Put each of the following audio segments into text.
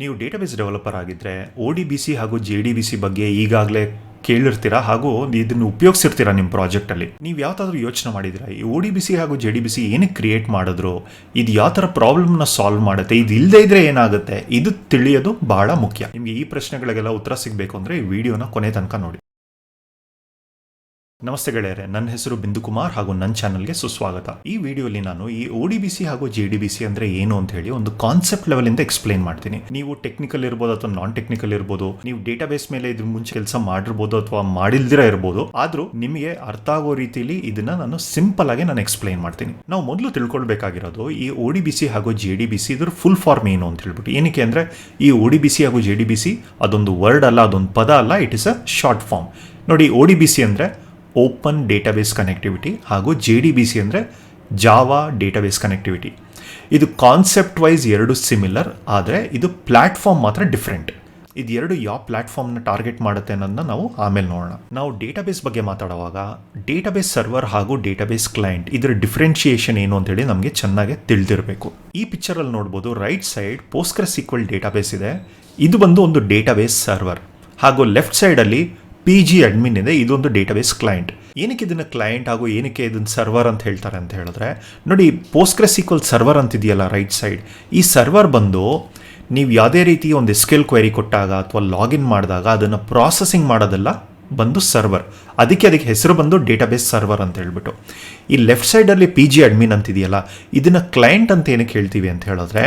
ನೀವು database developer ಆಗಿದ್ದರೆ O D B C ಹಾಗೂ ಜೆ ಡಿ ಬಿ ಸಿ ಬಗ್ಗೆ ಈಗಾಗಲೇ ಕೇಳಿರ್ತೀರಾ ಹಾಗೂ ಇದನ್ನು ಉಪಯೋಗಿಸಿರ್ತೀರಾ ನಿಮ್ಮ ಪ್ರಾಜೆಕ್ಟಲ್ಲಿ? ನೀವು ಯಾವ್ದಾದ್ರು ಯೋಚನೆ ಮಾಡಿದ್ದೀರಾ ಈ ಒ ಡಿ ಬಿ ಸಿ ಹಾಗೂ ಜೆ ಡಿ ಬಿ ಸಿ ಏನಕ್ಕೆ ಕ್ರಿಯೇಟ್ ಮಾಡಿದ್ರು, ಇದು ಯಾವ ಥರ ಪ್ರಾಬ್ಲಮ್ನ ಸಾಲ್ವ್ ಮಾಡುತ್ತೆ, ಇದು ಇಲ್ಲದೇ ಇದ್ರೆ ಏನಾಗುತ್ತೆ, ಇದು ತಿಳಿಯೋದು ಬಹಳ ಮುಖ್ಯ. ನಿಮಗೆ ಈ ಪ್ರಶ್ನೆಗಳಿಗೆಲ್ಲ ಉತ್ತರ ಸಿಗಬೇಕು ಅಂದರೆ ಈ ವಿಡಿಯೋನ ಕೊನೆ ತನಕ ನೋಡಿ. ನಮಸ್ತೆ ಗೆಳೆಯರೆ, ನನ್ನ ಹೆಸರು ಬಿಂದು ಕುಮಾರ್ ಹಾಗೂ ನನ್ನ ಚಾನಲ್ಗೆ ಸುಸ್ವಾಗತ. ಈ ವಿಡಿಯೋಲಿ ನಾನು ಈ ಒ ಡಿ ಬಿ ಸಿ ಹಾಗೂ ಜೆ ಡಿ ಬಿ ಸಿ ಅಂದ್ರೆ ಏನು ಅಂತ ಹೇಳಿ ಒಂದು ಕಾನ್ಸೆಪ್ಟ್ ಲೆವೆಲಿಂದ ಎಕ್ಸ್ಪ್ಲೈನ್ ಮಾಡ್ತೀನಿ. ನೀವು ಟೆಕ್ನಿಕಲ್ ಇರ್ಬೋದು ಅಥವಾ ನಾನ್ ಟೆಕ್ನಿಕಲ್ ಇರ್ಬೋದು, ನೀವು ಡೇಟಾ ಬೇಸ್ ಮೇಲೆ ಇದ್ರ ಮುಂಚೆ ಕೆಲಸ ಮಾಡಿರ್ಬೋದು ಅಥವಾ ಮಾಡಿಲ್ದಿರ ಇರ್ಬೋದು, ಆದ್ರೂ ನಿಮಗೆ ಅರ್ಥ ಆಗೋ ರೀತಿಲಿ ಇದನ್ನ ನಾನು ಸಿಂಪಲ್ ಆಗಿ ನಾನು ಎಕ್ಸ್ಪ್ಲೈನ್ ಮಾಡ್ತೀನಿ. ನಾವು ಮೊದಲು ತಿಳ್ಕೊಳ್ಬೇಕಾಗಿರೋದು ಈ ಒ ಡಿ ಬಿ ಸಿ ಹಾಗೂ ಜೆ ಡಿ ಬಿ ಸಿ ಇದ್ರ ಫುಲ್ ಫಾರ್ಮ್ ಏನು ಅಂತ ಹೇಳ್ಬಿಟ್ಟು. ಏನಕ್ಕೆ ಅಂದ್ರೆ ಈ ಒ ಡಿ ಬಿ ಸಿ ಹಾಗೂ ಜೆ ಡಿ ಬಿ ಸಿ ಅದೊಂದು ವರ್ಡ್ ಅಲ್ಲ, ಅದೊಂದು ಪದ ಅಲ್ಲ it is a short form ನೋಡಿ ಒ ಡಿ ಬಿ ಸಿ ಅಂದ್ರೆ ಓಪನ್ ಡೇಟಾಬೇಸ್ ಕನೆಕ್ಟಿವಿಟಿ ಹಾಗೂ ಜೆ ಡಿ ಬಿ ಸಿ ಅಂದರೆ ಜಾವಾ ಡೇಟಾಬೇಸ್ ಕನೆಕ್ಟಿವಿಟಿ. ಇದು ಕಾನ್ಸೆಪ್ಟ್ ವೈಸ್ ಎರಡು ಸಿಮಿಲರ್ ಆದರೆ ಇದು ಪ್ಲ್ಯಾಟ್ಫಾರ್ಮ್ ಮಾತ್ರ ಡಿಫ್ರೆಂಟ್ ಇದು ಎರಡು ಯಾವ ಪ್ಲ್ಯಾಟ್ಫಾರ್ಮ್ನ ಟಾರ್ಗೆಟ್ ಮಾಡುತ್ತೆ ಅನ್ನೋದನ್ನ ನಾವು ಆಮೇಲೆ ನೋಡೋಣ. ನಾವು ಡೇಟಾಬೇಸ್ ಬಗ್ಗೆ ಮಾತಾಡುವಾಗ ಡೇಟಾಬೇಸ್ ಸರ್ವರ್ ಹಾಗೂ ಡೇಟಾಬೇಸ್ ಕ್ಲೈಂಟ್ ಇದರ ಡಿಫ್ರೆನ್ಷಿಯೇಷನ್ ಏನು ಅಂತೇಳಿ ನಮಗೆ ಚೆನ್ನಾಗಿ ತಿಳಿದಿರಬೇಕು. ಈ ಪಿಕ್ಚರಲ್ಲಿ ನೋಡ್ಬೋದು right side PostgreSQL database ಇದೆ. ಇದು ಬಂದು ಒಂದು ಡೇಟಾಬೇಸ್ ಸರ್ವರ್. ಹಾಗೂ ಲೆಫ್ಟ್ ಸೈಡಲ್ಲಿ ಪಿ ಜಿ ಅಡ್ಮಿನ್ ಇದೆ ಇದೊಂದು ಡೇಟಾಬೇಸ್ ಕ್ಲೈಂಟ್ ಏನಕ್ಕೆ ಇದನ್ನು ಕ್ಲೈಂಟ್ ಹಾಗೂ ಏನಕ್ಕೆ ಇದನ್ನ ಸರ್ವರ್ ಅಂತ ಹೇಳ್ತಾರೆ ಅಂತ ಹೇಳಿದ್ರೆ, ನೋಡಿ ಪೋಸ್ಕ್ರೆಸ್ ಈಕ್ವಲ್ ಸರ್ವರ್ ಅಂತಿದೆಯಲ್ಲ ರೈಟ್ ಸೈಡ್ ಈ ಸರ್ವರ್ ಬಂದು ನೀವು ಯಾವುದೇ ರೀತಿ ಒಂದು ಎಸ್ಕೆಲ್ ಕ್ವೆರಿ ಕೊಟ್ಟಾಗ ಅಥವಾ ಲಾಗಿನ್ ಮಾಡಿದಾಗ ಅದನ್ನು ಪ್ರಾಸೆಸಿಂಗ್ ಮಾಡೋದಲ್ಲ ಬಂದು ಸರ್ವರ್ ಅದಕ್ಕೆ ಅದಕ್ಕೆ ಹೆಸರು ಬಂದು ಡೇಟಾಬೇಸ್ ಸರ್ವರ್ ಅಂತ ಹೇಳ್ಬಿಟ್ಟು. ಈ ಲೆಫ್ಟ್ ಸೈಡಲ್ಲಿ ಪಿ ಜಿ ಅಡ್ಮಿನ್ ಅಂತಿದೆಯಲ್ಲ, ಇದನ್ನು ಕ್ಲೈಂಟ್ ಅಂತ ಏನಕ್ಕೆ ಹೇಳ್ತೀವಿ ಅಂತ ಹೇಳಿದ್ರೆ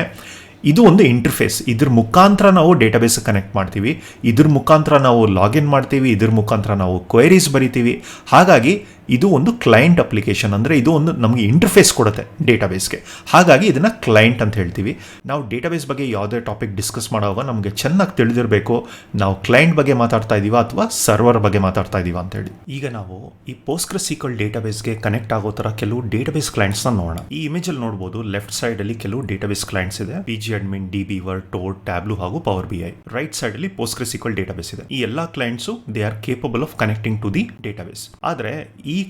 ಇದು ಒಂದು ಇಂಟರ್ಫೇಸ್ ಇದ್ರ ಮುಖಾಂತರ ನಾವು ಡೇಟಾಬೇಸ್ ಕನೆಕ್ಟ್ ಮಾಡ್ತೀವಿ. ಇದ್ರ ಮುಖಾಂತರ ನಾವು ಲಾಗಿನ್ ಮಾಡ್ತೀವಿ. ಇದ್ರ ಮುಖಾಂತರ ನಾವು ಕ್ವೈರೀಸ್ ಬರಿತೀವಿ. ಹಾಗಾಗಿ ಇದು ಒಂದು ಕ್ಲೈಂಟ್ ಅಪ್ಲಿಕೇಶನ್ ಅಂದರೆ ಇದು ಒಂದು ನಮಗೆ ಇಂಟರ್ಫೇಸ್ ಕೊಡುತ್ತೆ ಡೇಟಾಬೇಸ್ಗೆ ಹಾಗಾಗಿ ಇದನ್ನು ಕ್ಲೈಂಟ್ ಅಂತ ಹೇಳ್ತೀವಿ. ನಾವು ಡೇಟಾಬೇಸ್ ಬಗ್ಗೆ ಯಾವುದೇ ಟಾಪಿಕ್ ಡಿಸ್ಕಸ್ ಮಾಡುವಾಗ ನಮಗೆ ಚೆನ್ನಾಗಿ ತಿಳಿದಿರಬೇಕು ನಾವು ಕ್ಲೈಂಟ್ ಬಗ್ಗೆ ಮಾತಾಡ್ತಾ ಇದ್ದೀವ ಅಥವಾ ಸರ್ವರ್ ಬಗ್ಗೆ ಮಾತಾಡ್ತಾ ಇದ್ದೀವ ಅಂತ ಹೇಳಿ. ಈಗ ನಾವು ಈ ಪೋಸ್ಕ್ರ ಸೀಕ್ವಲ್ ಡೇಟಾಬೇಸ್ಗೆ ಕನೆಕ್ಟ್ ಆಗೋ ಥರ ಕೆಲವು ಡೇಟಾಬೇಸ್ ಕ್ಲೈಂಟ್ಸ್ನ ನೋಡೋಣ. ಈ ಇಮೇಜಲ್ಲಿ ನೋಡ್ಬೋದು ಲೆಫ್ಟ್ ಸೈಡಲ್ಲಿ ಕೆಲವು ಡೇಟಾಬೇಸ್ ಕ್ಲೈಂಟ್ಸ್ ಇದೆ. P G admin D B var ಟೋರ್ ಟ್ಯಾಬ್ಲು ಹಾಗೂ ಪವರ್ ಬಿ ಐ ರೈಟ್ ಸೈಡಲ್ಲಿ ಪೋಸ್ಕ್ರ ಸೀಕ್ವಲ್ ಡೇಟಾಬೇಸ್ ಇದೆ. ಈ ಎಲ್ಲ clients they are capable of connecting to the database ಆದರೆ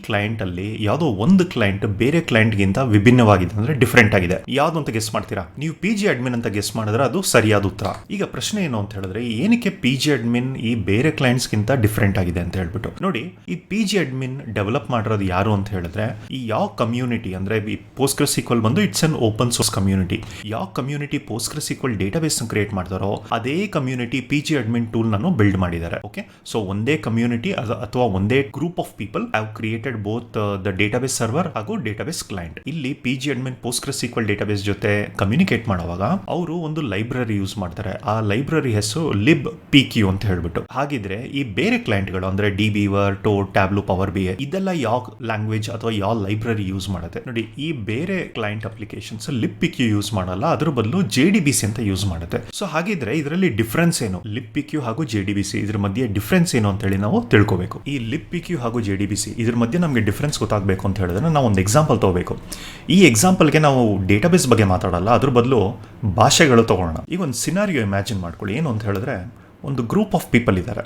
ಕ್ಲೈಂಟ್ ಅಲ್ಲಿ ಯಾವುದೋ ಒಂದು ಕ್ಲೈಂಟ್ ಬೇರೆ ಕ್ಲೈಂಟ್ಗಿಂತ ವಿಭಿನ್ನವಾಗಿದೆ ಅಂದ್ರೆ ಡಿಫ್ರೆಂಟ್ ಆಗಿದೆ. ಯಾವ್ದು ಅಂತ ಗೆಸ್ ಮಾಡ್ತೀರಾ? ನೀವು ಪಿ ಜಿ ಅಡ್ಮಿನ್ ಅಂತ ಗೆಸ್ ಮಾಡಿದ್ರೆ ಅದು ಸರಿಯಾದ ಉತ್ತರ. ಈಗ ಪ್ರಶ್ನೆ ಏನು ಅಂತ ಹೇಳಿದ್ರೆ, ಏನಕ್ಕೆ ಪಿ ಜಿ ಅಡ್ಮಿನ್ ಈ ಬೇರೆ ಕ್ಲೈಂಟ್ಸ್ಗಿಂತ ಡಿಫ್ರೆಂಟ್ ಆಗಿದೆ ಅಂತ ಹೇಳ್ಬಿಟ್ಟು. ನೋಡಿ, ಈ ಪಿ ಜಿ ಅಡ್ಮಿನ್ ಡೆವಲಪ್ ಮಾಡಿರೋದು ಯಾರು ಅಂತ ಹೇಳಿದ್ರೆ, ಈ ಯಾವ ಕಮ್ಯುನಿಟಿ ಅಂದ್ರೆ ಈ ಪೋಸ್ಟ್ ಈಕ್ವಲ್ ಬಂದು it's an open source community ಯಾವ community PostgreSQL database create ಮಾಡ್ತಾರೋ, ಅದೇ community P G admin tool ನಾನು ಬಿಲ್ಡ್ ಮಾಡಿದ್ದಾರೆ. ಓಕೆ ಸೊ ಒಂದೇ ಕಮ್ಯುನಿಟಿ ಅಥವಾ ಒಂದೇ group of people have created both the database server ಹಾಗೂ ಡೇಟಾಬೇಸ್ ಕ್ಲೈಂಟ್ ಇಲ್ಲಿ P G admin PostgreSQL database ಜೊತೆ ಕಮ್ಯುನಿಕೇಟ್ ಮಾಡುವಾಗ ಅವರು ಒಂದು ಲೈಬ್ರರಿ ಯೂಸ್ ಮಾಡ್ತಾರೆ. ಆ ಲೈಬ್ರರಿ ಹೆಸರು ಲಿಬ್ ಪಿ ಕ್ಯೂ ಅಂತ ಹೇಳ್ಬಿಟ್ಟು. ಹಾಗಿದ್ರೆ ಈ ಬೇರೆ ಕ್ಲೈಂಟ್ಗಳು ಅಂದ್ರೆ ಡಿ ಬಿವರ್ ಟೋ ಟ್ಯಾಬ್ಲು ಪವರ್ ಬಿ ಇದೆಲ್ಲ ಯಾವ ಲ್ಯಾಂಗ್ವೇಜ್ ಅಥವಾ ಯಾವ ಲೈಬ್ರರಿ ಯೂಸ್ ಮಾಡುತ್ತೆ? ನೋಡಿ, ಈ ಬೇರೆ client applications lib P Q use ಮಾಡಲ್ಲ. ಅದ್ರ ಬದಲು ಜೆ ಡಿ ಬಿ ಸಿ ಅಂತ ಯೂಸ್ ಮಾಡುತ್ತೆ. ಸೊ ಹಾಗಿದ್ರೆ ಇದರಲ್ಲಿ ಡಿಫ್ರೆನ್ಸ್ ಏನು? ಲಿಪ್ ಪಿ ಕ್ಯೂ ಹಾಗೂ ಜೆ ಡಿ ಬಿ ಸಿ ಇದ್ರ ಮಧ್ಯೆ ಡಿಫ್ರೆನ್ಸ್ ಏನು ಅಂತ ಹೇಳಿ ನಾವು ತಿಳ್ಕೋಬೇಕು. ಈ ಲಿಪ್ ಪಿ ಕ್ಯೂ ಹಾಗೂ ಜೆ ಡಿ ಬಿ ಸಿ ಇದ್ರ ಮಧ್ಯೆ ನಮಗೆ ಡಿಫ್ರೆನ್ಸ್ ಗೊತ್ತಾಗಬೇಕು ಅಂತ ಹೇಳಿದ್ರೆ ನಾವು ಒಂದು ಎಕ್ಸಾಂಪಲ್ ತಗೋಬೇಕು. ಈ ಎಕ್ಸಾಂಪಲ್ಗೆ ನಾವು ಡೇಟಾಬೇಸ್ ಬಗ್ಗೆ ಮಾತಾಡಲ್ಲ, ಅದ್ರ ಬದಲು ಭಾಷೆಗಳು ತೊಗೊಳ್ಳೋಣ ಈಗ ಒಂದು ಸಿನಾರಿಯೋ ಇಮ್ಯಾಜಿನ್ ಮಾಡ್ಕೊಳ್ಳಿ. ಏನು ಅಂತ ಹೇಳಿದ್ರೆ, ಒಂದು ಗ್ರೂಪ್ ಆಫ್ ಪೀಪಲ್ ಇದ್ದಾರೆ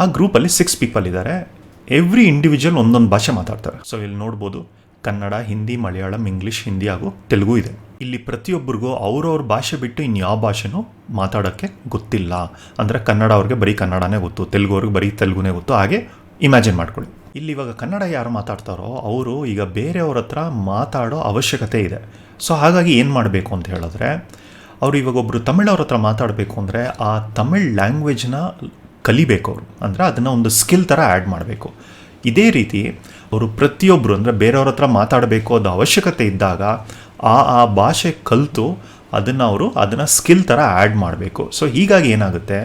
ಆ ಗ್ರೂಪಲ್ಲಿ ಸಿಕ್ಸ್ ಪೀಪಲ್ ಇದ್ದಾರೆ ಎವ್ರಿ ಇಂಡಿವಿಜುವಲ್ ಒಂದೊಂದು ಭಾಷೆ ಮಾತಾಡ್ತಾರೆ. ಸೊ ಇಲ್ಲಿ ನೋಡ್ಬೋದು, ಕನ್ನಡ, ಹಿಂದಿ, ಮಲಯಾಳಂ ಇಂಗ್ಲೀಷ್ ಹಿಂದಿ ಹಾಗೂ ತೆಲುಗು ಇದೆ. ಇಲ್ಲಿ ಪ್ರತಿಯೊಬ್ಬರಿಗೂ ಅವ್ರವ್ರ ಭಾಷೆ ಬಿಟ್ಟು ಇನ್ಯಾವ ಭಾಷೆನೂ ಮಾತಾಡೋಕ್ಕೆ ಗೊತ್ತಿಲ್ಲ. ಅಂದರೆ ಕನ್ನಡ ಅವ್ರಿಗೆ ಬರೀ ಕನ್ನಡನೇ ಗೊತ್ತು, ತೆಲುಗು ಅವ್ರಿಗೆ ಬರೀ ತೆಲುಗುನೇ ಗೊತ್ತು. ಹಾಗೆ ಇಮ್ಯಾಜಿನ್ ಮಾಡ್ಕೊಳ್ಳಿ. ಇಲ್ಲಿ ಇವಾಗ ಕನ್ನಡ ಯಾರು ಮಾತಾಡ್ತಾರೋ ಅವರು ಈಗ ಬೇರೆಯವ್ರ ಹತ್ರ ಮಾತಾಡೋ ಅವಶ್ಯಕತೆ ಇದೆ. ಸೊ ಹಾಗಾಗಿ ಏನು ಮಾಡಬೇಕು ಅಂತ ಹೇಳಿದ್ರೆ, ಅವರು ಇವಾಗ ಒಬ್ಬರು ತಮಿಳವ್ರ ಹತ್ರ ಮಾತಾಡಬೇಕು ಅಂದರೆ ಆ ತಮಿಳ್ ಲ್ಯಾಂಗ್ವೇಜ್ನ ಕಲಿಬೇಕು ಅವರು. ಅಂದರೆ ಅದನ್ನು ಒಂದು ಸ್ಕಿಲ್ ಥರ ಆ್ಯಡ್ ಮಾಡಬೇಕು. ಇದೇ ರೀತಿ ಅವರು ಪ್ರತಿಯೊಬ್ಬರು ಅಂದರೆ ಬೇರೆಯವ್ರ ಹತ್ರ ಮಾತಾಡಬೇಕು ಅದು ಅವಶ್ಯಕತೆ ಇದ್ದಾಗ ಆ ಆ ಭಾಷೆ ಕಲಿತು ಅದನ್ನು ಅವರು ಅದನ್ನು ಸ್ಕಿಲ್ ಥರ ಆ್ಯಡ್ ಮಾಡಬೇಕು. ಸೊ ಹೀಗಾಗಿ ಏನಾಗುತ್ತೆ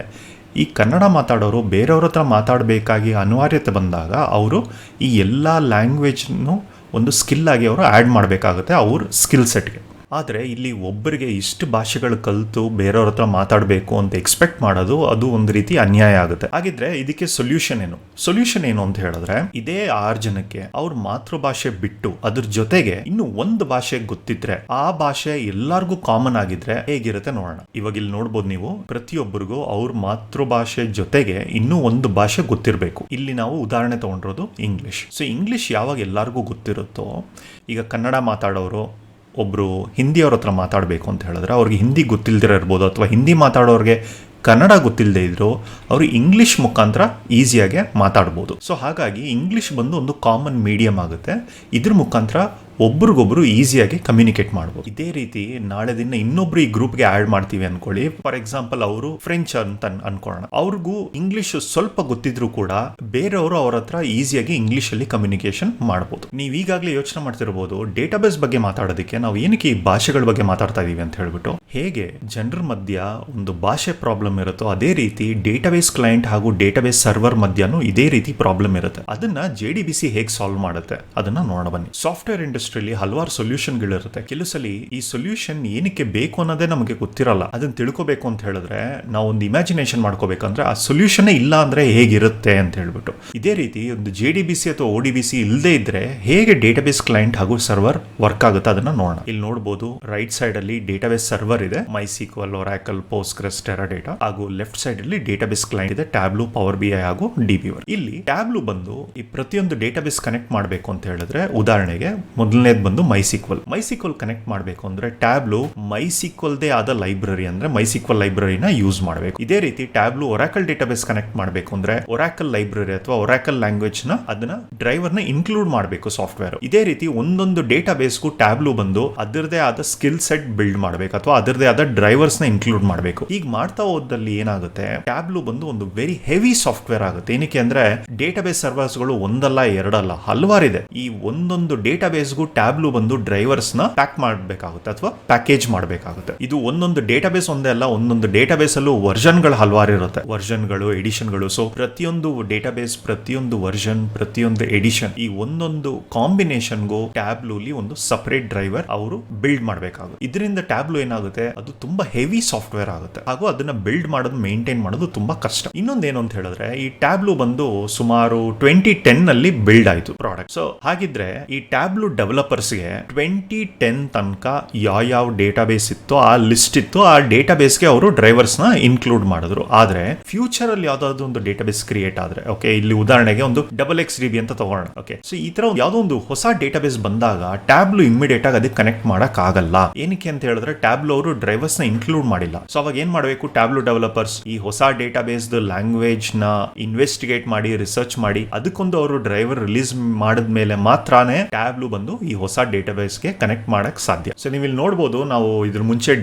ಈ ಕನ್ನಡ ಮಾತಾಡೋರು ಬೇರೆಯವ್ರ ಹತ್ರ ಮಾತಾಡಬೇಕಾಗಿ ಅನಿವಾರ್ಯತೆ ಬಂದಾಗ ಅವರು ಈ ಎಲ್ಲ ಲ್ಯಾಂಗ್ವೇಜ್ನು ಒಂದು ಸ್ಕಿಲ್ ಆಗಿ ಅವರು ಆ್ಯಡ್ ಮಾಡಬೇಕಾಗುತ್ತೆ ಅವ್ರ ಸ್ಕಿಲ್ ಸೆಟ್ಗೆ ಆದರೆ ಇಲ್ಲಿ ಒಬ್ಬರಿಗೆ ಇಷ್ಟು ಭಾಷೆಗಳು ಕಲಿತು ಬೇರೆಯವ್ರ ಹತ್ರ ಮಾತಾಡಬೇಕು ಅಂತ ಎಕ್ಸ್ಪೆಕ್ಟ್ ಮಾಡೋದು ಅದು ಒಂದು ರೀತಿ ಅನ್ಯಾಯ ಆಗುತ್ತೆ. ಹಾಗಿದ್ರೆ ಇದಕ್ಕೆ ಸೊಲ್ಯೂಷನ್ ಏನು? ಸೊಲ್ಯೂಷನ್ ಏನು ಅಂತ ಹೇಳಿದ್ರೆ, ಇದೇ ಆರು ಜನಕ್ಕೆ ಅವ್ರ ಮಾತೃಭಾಷೆ ಬಿಟ್ಟು ಅದ್ರ ಜೊತೆಗೆ ಇನ್ನು ಒಂದು ಭಾಷೆ ಗೊತ್ತಿದ್ರೆ ಆ ಭಾಷೆ ಎಲ್ಲಾರ್ಗೂ ಕಾಮನ್ ಆಗಿದ್ರೆ ಹೇಗಿರುತ್ತೆ ನೋಡೋಣ. ಇವಾಗ ಇಲ್ಲಿ ನೋಡ್ಬೋದು ನೀವು, ಪ್ರತಿಯೊಬ್ಬರಿಗೂ ಅವ್ರ ಮಾತೃಭಾಷೆ ಜೊತೆಗೆ ಇನ್ನೂ ಒಂದು ಭಾಷೆ ಗೊತ್ತಿರಬೇಕು. ಇಲ್ಲಿ ನಾವು ಉದಾಹರಣೆ ತಗೊಂಡಿರೋದು ಇಂಗ್ಲಿಷ್ ಸೊ ಇಂಗ್ಲಿಷ್ ಯಾವಾಗ ಎಲ್ಲಾರ್ಗೂ ಗೊತ್ತಿರುತ್ತೋ, ಈಗ ಕನ್ನಡ ಮಾತಾಡೋರು ಒಬ್ರು ಹಿಂದಿಯವ್ರ ಹತ್ರ ಮಾತಾಡಬೇಕು ಅಂತ ಹೇಳಿದ್ರೆ ಅವ್ರಿಗೆ ಹಿಂದಿ ಗೊತ್ತಿಲ್ದಿರ ಇರ್ಬೋದು ಅಥವಾ ಹಿಂದಿ ಮಾತಾಡೋರಿಗೆ ಕನ್ನಡ ಗೊತ್ತಿಲ್ಲದೆ ಇದ್ರು ಅವರು ಇಂಗ್ಲಿಷ್ ಮುಖಾಂತರ ಈಸಿಯಾಗಿ ಮಾತಾಡ್ಬೋದು. ಸೊ ಹಾಗಾಗಿ ಇಂಗ್ಲಿಷ್ ಬಂದು ಒಂದು ಕಾಮನ್ ಮೀಡಿಯಂ ಆಗುತ್ತೆ. ಇದ್ರ ಮುಖಾಂತರ ಒಬ್ರಿಗೊಬ್ರು ಈಸಿಯಾಗಿ ಕಮ್ಯುನಿಕೇಟ್ ಮಾಡ್ಬೋದು. ಇದೇ ರೀತಿ ನಾಳೆ ದಿನ ಇನ್ನೊಬ್ರು ಈ ಗ್ರೂಪ್ಗೆ ಆ್ಯಡ್ ಮಾಡ್ತೀವಿ ಅನ್ಕೊಳ್ಳಿ. ಫಾರ್ ಎಕ್ಸಾಂಪಲ್ ಅವರು ಫ್ರೆಂಚ್ ಅಂತ ಅನ್- ಅನ್ಕೊಳ್ಳೋಣ. ಅವ್ರಿಗೂ ಇಂಗ್ಲಿಷ್ ಸ್ವಲ್ಪ ಗೊತ್ತಿದ್ರು ಕೂಡ ಬೇರೆಯವರು ಅವ್ರ ಹತ್ರ ಈಸಿಯಾಗಿ ಇಂಗ್ಲಿಷ್ ಅಲ್ಲಿ ಕಮ್ಯುನಿಕೇಶನ್ ಮಾಡ್ಬೋದು. ನೀವು ಈಗಾಗಲೇ ಯೋಚನೆ ಮಾಡ್ತಿರ್ಬೋದು ಡೇಟಾಬೇಸ್ ಬಗ್ಗೆ ಮಾತಾಡೋದಕ್ಕೆ ನಾವು ಏನಕ್ಕೆ ಈ ಭಾಷೆಗಳ ಬಗ್ಗೆ ಮಾತಾಡ್ತಾ ಇದೀವಿ ಅಂತ ಹೇಳ್ಬಿಟ್ಟು. ಹೇಗೆ ಜನರ ಮಧ್ಯ ಒಂದು ಭಾಷೆ ಪ್ರಾಬ್ಲಮ್ ಇರುತ್ತೋ ಅದೇ ರೀತಿ ಡೇಟಾಬೇಸ್ ಕ್ಲೈಂಟ್ ಹಾಗೂ ಡೇಟಾಬೇಸ್ ಸರ್ವರ್ ಮಧ್ಯನೂ ಇದೇ ರೀತಿ ಪ್ರಾಬ್ಲಮ್ ಇರುತ್ತೆ. ಅದನ್ನ ಜೆ ಡಿ ಬಿ ಸಿ ಹೇಗೆ ಸಾಲ್ವ್ ಮಾಡುತ್ತೆ? ಅದನ್ನ ನೋಡ ಬನ್ನಿ. ಸಾಫ್ಟ್ವೇರ್ ಇಂಡಸ್ಟ್ರಿಯಲ್ಲಿ ಹಲವಾರು ಸೊಲ್ಯೂಷನ್ಗಳಿರುತ್ತೆ ಕೆಲವು ಸಲ ಈ ಸೊಲ್ಯೂಷನ್ ಏನಕ್ಕೆ ಬೇಕು ಅನ್ನೋದೇ ನಮಗೆ ಗೊತ್ತಿರಲ್ಲ. ಅದನ್ನ ತಿಳ್ಕೊಬೇಕು ಅಂತ ಹೇಳಿದ್ರೆ ನಾವು ಒಂದು ಇಮ್ಯಾಜಿನೇಷನ್ ಮಾಡ್ಕೋಬೇಕಂದ್ರೆ ಆ ಸೊಲ್ಯೂಷನ್ ಇಲ್ಲ ಅಂದ್ರೆ ಹೇಗಿರುತ್ತೆ ಅಂತ ಹೇಳ್ಬಿಟ್ಟು. ಇದೇ ರೀತಿ ಒಂದು ಜೆ ಡಿ ಬಿ ಸಿ ಅಥವಾ ಓ ಡಿ ಬಿ ಸಿ ಇಲ್ಲದೆ ಇದ್ರೆ ಹೇಗೆ ಡೇಟಾಬೇಸ್ ಕ್ಲೈಂಟ್ ಹಾಗೂ ಸರ್ವರ್ ವರ್ಕ್ ಆಗುತ್ತೆ ಅದನ್ನ ನೋಡೋಣ. ಇಲ್ಲಿ ನೋಡಬಹುದು ರೈಟ್ ಸೈಡ್ ಅಲ್ಲಿ ಡೇಟಾಬೇಸ್ ಸರ್ವರ್ ಇದೆ. MySQL Oracle Teradata ಹಾಗೂ ಲೆಫ್ಟ್ ಸೈಡ್ ಅಲ್ಲಿ ಡೇಟಾಬೇಸ್ ಕ್ಲೈಂಟ್ ಇದೆ ಟ್ಯಾಬ್ಲು ಪವರ್ ಬಿ ಐ ಹಾಗೂ ಡಿಬಿವರ್ ಇಲ್ಲಿ ಟ್ಯಾಬ್ಲು ಬಂದು ಈ ಪ್ರತಿಯೊಂದು ಡೇಟಾಬೇಸ್ ಕನೆಕ್ಟ್ ಮಾಡಬೇಕು ಅಂತ ಹೇಳಿದ್ರೆ, ಉದಾಹರಣೆಗೆ ಮೊದಲನೇದು ಬಂದು ಮೈಸಿಕ್ವಲ್ ಮೈಸಿಕ್ವಲ್ ಕನೆಕ್ಟ್ ಮಾಡಬೇಕು ಅಂದ್ರೆ ಟ್ಯಾಬ್ಲು ಮೈಸಿಕ್ವಲ್ದೇ ಆದ ಲೈಬ್ರರಿ ಅಂದ್ರೆ ಮೈಸಿಕ್ವಲ್ ಲೈಬ್ರರಿನ ಯೂಸ್ ಮಾಡಬೇಕು. ಇದೇ ರೀತಿ ಟ್ಯಾಬ್ಲು ಒರಾಕಲ್ ಡೇಟಾಬೇಸ್ ಕನೆಕ್ಟ್ ಮಾಡಬೇಕು ಅಂದ್ರೆ ಒರಾಕಲ್ ಲೈಬ್ರರಿ ಅಥವಾ ಒರಾಕಲ್ ಲ್ಯಾಂಗ್ವೇಜ್ನ ಅದನ್ನ ಡ್ರೈವರ್ನ ಇನ್ಕ್ಲೂಡ್ ಮಾಡಬೇಕು ಸಾಫ್ಟ್ವೇರ್ ಇದೇ ರೀತಿ ಒಂದೊಂದು ಡೇಟಾಬೇಸ್ಗೂ ಟ್ಯಾಬ್ಲು ಬಂದು ಅದರದೇ ಆದ ಸ್ಕಿಲ್ ಸೆಟ್ ಬಿಲ್ಡ್ ಮಾಡಬೇಕು ಅಥವಾ ಅದರದೇ ಆದ ಡ್ರೈವರ್ಸ್ನ ಇನ್ಕ್ಲೂಡ್ ಮಾಡಬೇಕು. ಈಗ ಮಾಡ್ತಾ ಹೋದಲ್ಲಿ ಏನಾಗುತ್ತೆ? ಟ್ಯಾಬ್ಲು ಬಂದು ಒಂದು ವೆರಿ ಹೆವಿ ಸಾಫ್ಟ್ವೇರ್ ಆಗುತ್ತೆ. ಏನಕ್ಕೆ ಅಂದ್ರೆ ಡೇಟಾಬೇಸ್ ಸರ್ವರ್ಸ್ಗಳು ಒಂದಲ್ಲ ಎರಡಲ್ಲ ಹಲವಾರಿದೆ ಈ ಒಂದೊಂದು ಡೇಟಾಬೇಸ್ಗೂ ಟ್ಯಾಬ್ಲು ಬಂದು ಡ್ರೈವರ್ಸ್ನ ಪ್ಯಾಕ್ ಮಾಡಬೇಕಾಗುತ್ತೆ ಅಥವಾ ಪ್ಯಾಕೇಜ್ ಮಾಡಬೇಕಾಗುತ್ತೆ. ಇದು ಒಂದೊಂದು ಡೇಟಾಬೇಸ್ ಒಂದೇ ಅಲ್ಲ, ಒಂದೊಂದು ಡೇಟಾಬೇಸ್ ಅಲ್ಲೂ ವರ್ಷನ್ಗಳು ಹಲವಾರು ಇರುತ್ತೆ ವರ್ಷನ್ಗಳು, ಎಡಿಷನ್ಗಳು. ಸೊ ಪ್ರತಿಯೊಂದು ಡೇಟಾಬೇಸ್, ಪ್ರತಿಯೊಂದು ವರ್ಷನ್, ಪ್ರತಿಯೊಂದು ಎಡಿಷನ್ ಈ ಒಂದೊಂದು ಕಾಂಬಿನೇಷನ್ಗೂ ಟ್ಯಾಬ್ಲೂಲಿ ಒಂದು ಸಪರೇಟ್ ಡ್ರೈವರ್ ಅವರು ಬಿಲ್ಡ್ ಮಾಡಬೇಕಾಗುತ್ತೆ. ಇದರಿಂದ ಟ್ಯಾಬ್ಲು ಏನಾಗುತ್ತೆ? ಅದು ತುಂಬಾ ಹೆವಿ ಸಾಫ್ಟ್ವೇರ್ ಆಗುತ್ತೆ. ಹಾಗೂ ಅದನ್ನ ಬಿಲ್ಡ್ ಮಾಡೋದು, ಮೇಂಟೈನ್ ಮಾಡೋದು ತುಂಬಾ ಕಷ್ಟ. ಇನ್ನೊಂದೇನು ಅಂತ ಹೇಳಿದ್ರೆ, ಈ ಟ್ಯಾಬ್ಲು ಬಂದು ಸುಮಾರು ಟ್ವೆಂಟಿ ಟೆನ್ ಅಲ್ಲಿ ಬಿಲ್ಡ್ ಆಯಿತು ಪ್ರಾಡಕ್ಟ್. ಸೊ ಹಾಗಿದ್ರೆ ಈ ಟ್ಯಾಬ್ಲು ಡೆವಲಪರ್ಸ್ಗೆ ಟ್ವೆಂಟಿ ಟೆನ್ ತನಕ ಯಾವ ಯಾವ ಡೇಟಾಬೇಸ್ ಇತ್ತು ಆ ಲಿಸ್ಟ್ ಇತ್ತು ಆ ಡೇಟಾಬೇಸ್ಗೆ ಅವರು ಡ್ರೈವರ್ಸ್ನ ಇನ್ಕ್ಲೂಡ್ ಮಾಡಿದ್ರು. ಆದ್ರೆ ಫ್ಯೂಚರ್ ಅಲ್ಲಿ ಯಾವ್ದಾದ್ರು ಒಂದು ಡೇಟಾಬೇಸ್ ಕ್ರಿಯೇಟ್ ಆದ್ರೆ ಓಕೆ ಇಲ್ಲಿ ಉದಾಹರಣೆಗೆ ಒಂದು ಡಬಲ್ ಎಕ್ಸ್ ಡಿ ಬಿ ಅಂತ ತಗೋಣ ಓಕೆ ಸೊ ಈ ತರ ಯಾವುದೋ ಒಂದು ಹೊಸ ಡೇಟಾಬೇಸ್ ಬಂದಾಗ ಟ್ಯಾಬ್ಲು ಇಮಿಡಿಯೇಟ್ ಆಗಿ ಅದಕ್ಕೆ ಕನೆಕ್ಟ್ ಮಾಡೋಕ್ಕಾಗಲ್ಲ. ಏನಕ್ಕೆ ಅಂತ ಹೇಳಿದ್ರೆ ಟ್ಯಾಬ್ಲು ಅವರು ಡ್ರೈವರ್ಸ್ನ ಇನ್ಕ್ಲೂಡ್ ಮಾಡಿಲ್ಲ. ಸೊ ಅವಾಗ ಏನು ಮಾಡಬೇಕು? ಟ್ಯಾಬ್ಲು ಡೆವಲಪರ್ಸ್ ಈ ಹೊಸ ಡೇಟಾಬೇಸ್ ಲ್ಯಾಂಗ್ವೇಜ್ನ ಇನ್ವೆಸ್ಟಿಗೇಟ್ ಮಾಡಿ ರಿಸರ್ಚ್ ಮಾಡಿ, ಅದಕ್ಕೊಂದು ಅವರು ಡ್ರೈವರ್ ರಿಲೀಸ್ ಮಾಡಿದ್ಮೇಲೆ ಮಾತ್ರನೇ ಟ್ಯಾಬ್ಲು ಬಂದು ಈ ಹೊಸ ಡೇಟಾಬೇಸ್ಗೆ ಕನೆಕ್ಟ್ ಮಾಡೋಕ್ಕೆ ಸಾಧ್ಯ. ಸೊ ನೀವು ಇಲ್ಲಿ ನೋಡ್ಬೋದು ನಾವು ಇದ್ರ ಮುಂಚೆ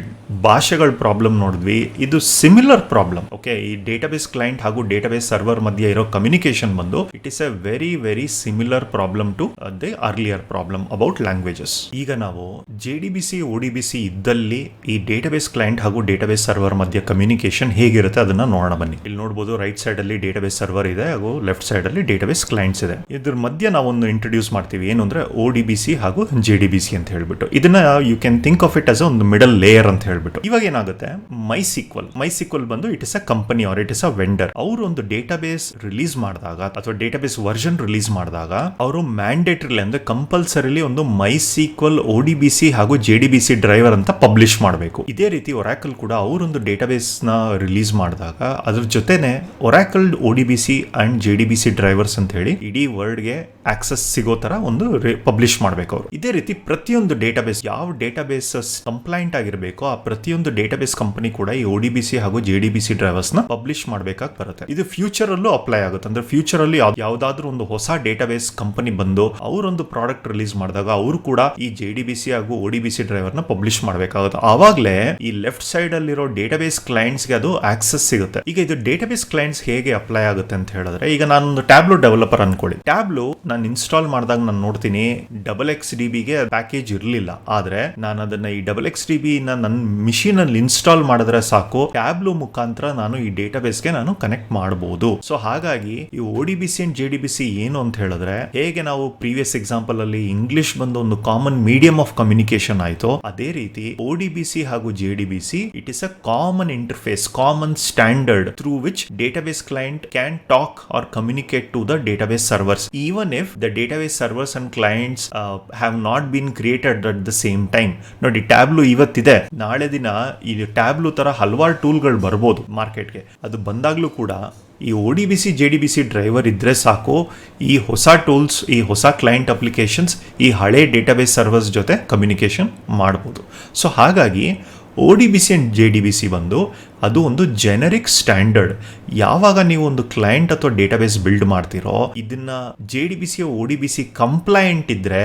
ಭಾಷೆಗಳ ಪ್ರಾಬ್ಲಮ್ ನೋಡಿದ್ವಿ. ಇದು ಸಿಮಿಲರ್ ಪ್ರಾಬ್ಲಮ್ ಓಕೆ ಈ ಡೇಟಾಬೇಸ್ ಕ್ಲೈಂಟ್ ಹಾಗೂ ಡೇಟಾಬೇಸ್ ಸರ್ವರ್ ಮಧ್ಯೆ ಇರೋ ಕಮ್ಯುನಿಕೇಶನ್ ಬಂದು it is a very very similar problem to the earlier problem about languages ಈಗ ನಾವು J D B C O D B C ಇದ್ದಲ್ಲಿ ಈ ಡೇಟಾಬೇಸ್ ಕ್ಲೈಂಟ್ ಹಾಗೂ ಡೇಟಾಬೇಸ್ ಸರ್ವರ್ ಮಧ್ಯೆ ಕಮ್ಯುನಿಕೇಶನ್ ಹೇಗಿರುತ್ತೆ ಅದನ್ನ ನೋಡೋಣ ಬನ್ನಿ. ಇಲ್ಲಿ ನೋಡಬಹುದು ರೈಟ್ ಸೈಡ್ ಅಲ್ಲಿ ಡೇಟಾಬೇಸ್ ಸರ್ವರ್ ಇದೆ ಹಾಗೂ ಲೆಫ್ಟ್ ಸೈಡ್ ಅಲ್ಲಿ ಡೇಟಾಬೇಸ್ ಕ್ಲೈಂಟ್ಸ್ ಇದೆ. ಇದ್ರ ಮಧ್ಯೆ ನಾವೊಂದು ಇಂಟ್ರೊಡ್ಯೂಸ್ ಮಾಡ್ತೀವಿ. ಏನು ಅಂದ್ರೆ ಓ ಡಿ ಬಿ ಹಾಗೂ ಜೆ ಡಿ ಬಿ ಸಿ ಅಂತ ಹೇಳ್ಬಿಟ್ಟು. ಇದನ್ನ you can think of it as ಒಂದು ಮಿಡಲ್ ಲೇಯರ್ ಅಂತ ಹೇಳ್ಬಿಟ್ಟು. ಇವಾಗ ಏನಾಗುತ್ತೆ? ಮೈ ಸಿಕ್ವಲ್ ಮೈ ಸಿಕ್ವಲ್ ಬಂದು it is a company or it is a vendor ಅವರು ಒಂದು ಡೇಟಾಬೇಸ್ ರಿಲೀಸ್ ಮಾಡಿದಾಗ ಅಥವಾ ಡೇಟಾಬೇಸ್ ವರ್ಷನ್ ರಿಲೀಸ್ ಮಾಡಿದಾಗ ಅವರು ಮ್ಯಾಂಡೇಟರಿ ಅಂದ್ರೆ ಕಂಪಲ್ಸರಿಲಿ ಒಂದು MySQL O D B C ಹಾಗೂ J D B C driver ಅಂತ ಪಬ್ಲಿಷ್ ಮಾಡಬೇಕು. ಇದೇ ರೀತಿ ಒರಾಕಲ್ ಕೂಡ ಅವರೊಂದು ಡೇಟಾಬೇಸ್ನ ರಿಲೀಸ್ ಮಾಡಿದಾಗ ಅದ್ರ ಜೊತೆನೆ Oracle O D B C and J D B C drivers ಅಂತ ಹೇಳಿ ಇಡೀ ವರ್ಲ್ಡ್ಗೆ ಆಕ್ಸೆಸ್ ಸಿಗೋ ತರ ಒಂದು ಪಬ್ಲಿಷ್ ಮಾಡಬೇಕು. ಅವರು ಇದೇ ರೀತಿ ಪ್ರತಿಯೊಂದು ಡೇಟಾಬೇಸ್ ಯಾವ ಡೇಟಾಬೇಸ್ ಕಂಪ್ಲೈಂಟ್ ಆಗಿರಬೇಕು ಆ ಪ್ರತಿಯೊಂದು ಡೇಟಾಬೇಸ್ ಕಂಪನಿ ಕೂಡ ಈ ಒ ಹಾಗೂ ಜೆ ಬಿ ಸಿ ಡ್ರೈವರ್ಸ್ನ ಪಬ್ಲಿಷ್ ಮಾಡಬೇಕಾಗಿ ಬರುತ್ತೆ. ಇದು ಫ್ಯೂಚರ್ ಅಲ್ಲೂ ಅಪ್ಲೈ ಆಗುತ್ತೆ. ಅಂದ್ರೆ ಫ್ಯೂಚರ್ ಅಲ್ಲಿ ಯಾವ್- ಯಾವ್ದಾದ್ರು ಒಂದು ಹೊಸ ಡೇಟಾಬೇಸ್ ಕಂಪನಿ ಬಂದು ಅವರೊಂದು ಪ್ರಾಡಕ್ಟ್ ರಿಲೀಸ್ ಮಾಡಿದಾಗ ಅವರು ಕೂಡ ಈ ಜೆ ಡಿ ಬಿ ಸಿ ಹಾಗೂ ಒ ಡ್ರೈವರ್ನ ಪಬ್ಲಿಷ್ ಮಾಡಬೇಕಾಗುತ್ತೆ. ಆವಾಗಲೇ ಈ ಲೆಫ್ಟ್ ಸೈಡ್ ಅಲ್ಲಿರೋ ಡೇಟಾಬೇಸ್ ಕ್ಲೈಂಟ್ಸ್ಗೆ ಅದು ಆಕ್ಸೆಸ್ ಸಿಗುತ್ತೆ. ಈಗ ಇದು ಡೇಟಾಬೇಸ್ ಕ್ಲೈಂಟ್ಸ್ ಹೇಗೆ ಅಪ್ಲೈ ಆಗುತ್ತೆ ಅಂತ ಹೇಳಿದ್ರೆ, ಈಗ ನಾನೊಂದು ಟ್ಯಾಬ್ಲು ಡೆವಲಪರ್ ಅನ್ಕೊಳ್ಳಿ. ಟ್ಯಾಬ್ಲು ನಾನು ಇನ್ಸ್ಟಾಲ್ ಮಾಡಿದಾಗ ನಾನು ನೋಡ್ತೀನಿ ಡಬಲ್ ಎಕ್ಸ್ ಡಿ ಬಿಗೆ ಪ್ಯಾಕೇಜ್ ಇರಲಿಲ್ಲ. ಆದ್ರೆ ನಾನು ಅದನ್ನ ಈ ಡಬಲ್ ಎಕ್ಸ್ ಡಿ ಬಿ ನನ್ನ ಮಿಷಿನ್ ಅಲ್ಲಿ ಇನ್ಸ್ಟಾಲ್ ಮಾಡಿದ್ರೆ ಸಾಕು. ಟ್ಯಾಬ್ಲು ಮುಖಾಂತರ ನಾನು ಈ ಡೇಟಾಬೇಸ್ಗೆ ನಾನು ಕನೆಕ್ಟ್ ಮಾಡಬಹುದು ಸೊ ಹಾಗಾಗಿ ಈ O D B C and J D B C ಏನು ಅಂತ ಹೇಳಿದ್ರೆ, ಹೇಗೆ ನಾವು ಪ್ರೀವಿಯಸ್ ಎಕ್ಸಾಂಪಲ್ ಅಲ್ಲಿ ಇಂಗ್ಲಿಷ್ ಬಂದು ಒಂದು ಕಾಮನ್ ಮೀಡಿಯಂ ಆಫ್ ಕಮ್ಯುನಿಕೇಶನ್ ಆಯ್ತು, ಅದೇ ರೀತಿ ಒ ಡಿ ಬಿ ಸಿ ಹಾಗೂ J D B C it is a common interface common standard through which database client can talk or communicate to the database servers even if the database servers and clients have not been created at the same time ನೋಡಿ Tableau ಇವತ್ತಿದೆ. ನಾಳೆ ದಿನ ಈ tableau ತರ ಹಲವಾರು ಟೂಲ್ಗಳು ಬರ್ಬೋದು ಮಾರ್ಕೆಟ್ಗೆ. ಅದು ಬಂದಾಗಲೂ ಕೂಡ ಈ O D B C J D B C driver ಇದ್ದರೆ ಸಾಕು. ಈ ಹೊಸ ಟೂಲ್ಸ್ ಈ ಹೊಸ ಕ್ಲೈಂಟ್ ಅಪ್ಲಿಕೇಶನ್ಸ್ ಈ ಹಳೆ ಡೇಟಾಬೇಸ್ ಸರ್ವರ್ಸ್ ಜೊತೆ ಕಮ್ಯುನಿಕೇಷನ್ ಮಾಡ್ಬೋದು. ಸೊ ಹಾಗಾಗಿ O D B C and J D B C ಬಂದು, ಅದು ಒಂದು ಜೆನರಿಕ್ ಸ್ಟ್ಯಾಂಡರ್ಡ್ ಯಾವಾಗ ನೀವು ಒಂದು ಕ್ಲೈಂಟ್ ಅಥವಾ ಡೇಟಾಬೇಸ್ ಬಿಲ್ಡ್ ಮಾಡ್ತೀರೋ, ಇದನ್ನ J D B C O D B C compliant ಇದ್ರೆ